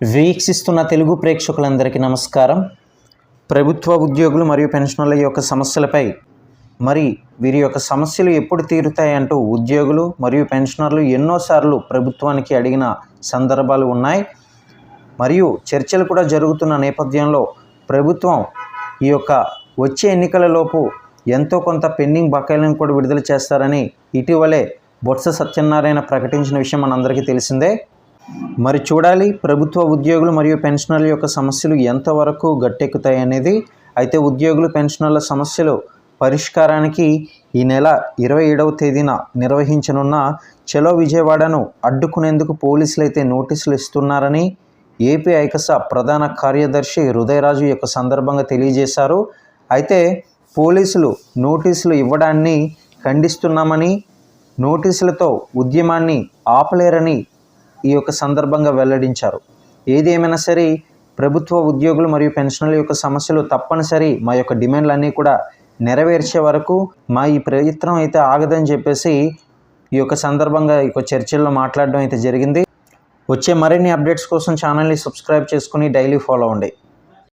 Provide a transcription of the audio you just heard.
వీక్షిస్తున్న తెలుగు ప్రేక్షకులందరికీ నమస్కారం. ప్రభుత్వ ఉద్యోగులు మరియు పెన్షనర్ల యొక్క సమస్యలపై మరి వీరి యొక్క సమస్యలు ఎప్పుడు తీరుతాయంటూ ఉద్యోగులు మరియు పెన్షనర్లు ఎన్నోసార్లు ప్రభుత్వానికి అడిగిన సందర్భాలు ఉన్నాయి. మరియు చర్చలు కూడా జరుగుతున్న నేపథ్యంలో ప్రభుత్వం ఈ యొక్క వచ్చే ఎన్నికలలోపు ఎంతో కొంత పెండింగ్ బకాయిలను కూడా విడుదల చేస్తారని ఇటీవలే బొత్స సత్యనారాయణ ప్రకటించిన విషయం మనందరికీ తెలిసిందే. మరి చూడాలి ప్రభుత్వ ఉద్యోగులు మరియు పెన్షనర్ల యొక్క సమస్యలు ఎంతవరకు గట్టెక్కుతాయి అనేది. అయితే ఉద్యోగులు పెన్షనర్ల సమస్యలు పరిష్కారానికి ఈ నెల ఇరవై ఏడవ తేదీన నిర్వహించనున్న చలో విజయవాడను అడ్డుకునేందుకు పోలీసులు అయితే నోటీసులు ఇస్తున్నారని ఏపీ ఐకస ప్రధాన కార్యదర్శి హృదయరాజు యొక్క సందర్భంగా తెలియజేశారు. అయితే పోలీసులు నోటీసులు ఇవ్వడాన్ని ఖండిస్తున్నామని నోటీసులతో ఉద్యమాన్ని ఆపలేరని ఈ యొక్క సందర్భంగా వెల్లడించారు. ఏది ఏమైనా సరే ప్రభుత్వ ఉద్యోగులు మరియు పెన్షనర్ల యొక్క సమస్యలు తప్పనిసరి మా యొక్క డిమాండ్లన్నీ కూడా నెరవేర్చే వరకు మా ఈ ప్రయత్నం అయితే ఆగదని చెప్పేసి ఈ యొక్క సందర్భంగా ఈ యొక్క చర్చల్లో మాట్లాడడం అయితే జరిగింది. వచ్చే మరిన్ని అప్డేట్స్ కోసం ఛానల్ని సబ్స్క్రైబ్ చేసుకుని డైలీ ఫాలో అవ్వండి.